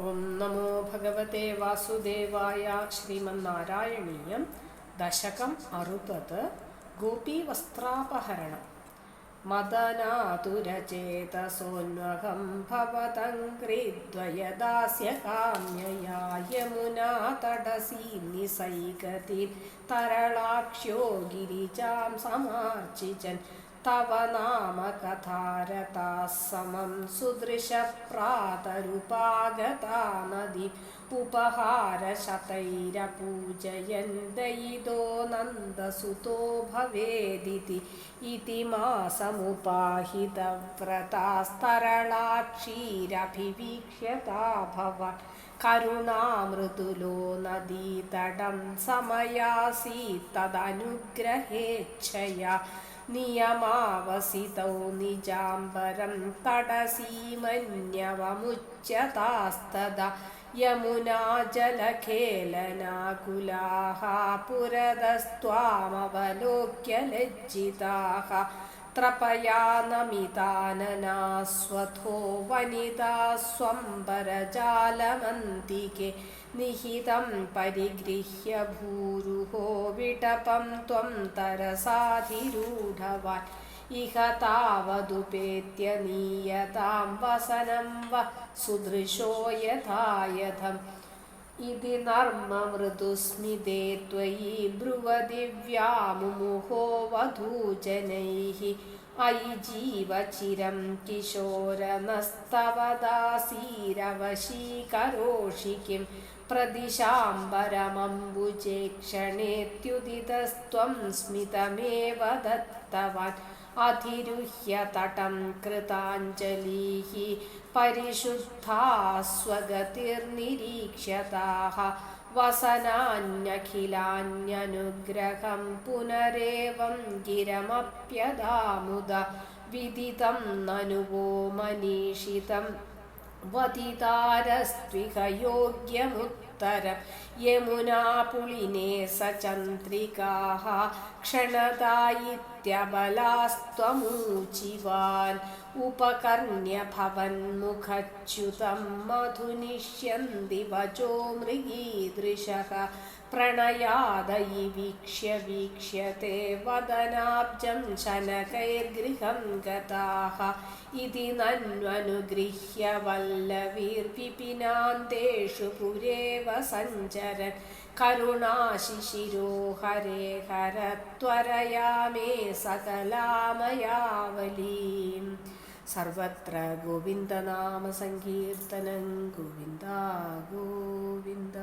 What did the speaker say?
ഓം നമോ ഭഗവതേ വാസുദേവായ ശ്രീമന്നാരായണീയം. ദശകം അറുപത്. ഗോപീവസ്ത്രാപഹരണം. മദനാതുരചേതസോന്വഹം ഭവതം ക്രീദ്വയദാസ്യ കാമ്യയാ യമുനാ തടസീ നിസൈകതി തരളാക്ഷ്യോ ഗിരിജാം സമാർച്ചിചൻ तव नामकथारता समं सुदृशप्रातरुपागता नदी उपहारशतैरपूजयन् दयिदो नन्दसुतो भवेदिति इति मासमुपाहितव्रतास्तरलाक्षीरभिवीक्ष्यता भवान् करुणामृदुलो नदीतटं समयासीत् तदनुग्रहेच्छया നിയമാവസിതൗ നിജാംബരം തടസീമന്യവമുച്ചതാസ്തത യമുനാജലഖേലനാകുലാഹ പുരതസ്ത്വാമവലോക്യ ലജ്ജിതാഹ त्रपया नमिताननास्वथो वनिता स्वम्बरजालमन्तिके निहितं परिगृह्य भूरुहो विटपं त्वं तरसाधिरूढवान् इह तावदुपेत्य नीयतां वसनं व सुदृशो यथा यथम् इति नर्ममृदुस्मिते त्वयि ब्रुवदिव्यामुमुहो वधूजनैः अयि जीवचिरं किशोरनस्तवदासीरवशीकरोषि किं प्रदिशाम्बरमम्बुजेक्षणेत्युदितस्त्वं स्मितमेव दत्तवान् अधिरुह्य तटं कृताञ्जलिः परिशुद्धा स्वगतिर्निरीक्ष्यताः वसनान्यखिलान्यनुग्रहं पुनरेवं गिरमप्यदामुद विदितं ननु वो मनीषितं वदितारस्त्विह योग्यमुत्तरं यमुनापुलिने सचन्द्रिकाः क्षणदायित्यबलास्त्वमूचिवान् उपकर्ण्य भवन्मुखच्युतं मधुनिष्यन्ति वचो मृगीदृशः प्रणयादयि वीक्ष्य वीक्ष्यते वदनाब्जं शनकैर्गृहं गताः इति नन्वनुगृह्य वल्लवीर्विपिनान्तेषु पुरेव सञ्चरन् करुणाशिशिरो हरे हर त्वरया मे सकलामयावलीं सर्वत्र गोविन्दनामसङ्कीर्तनं गोविन्दा गोविन्द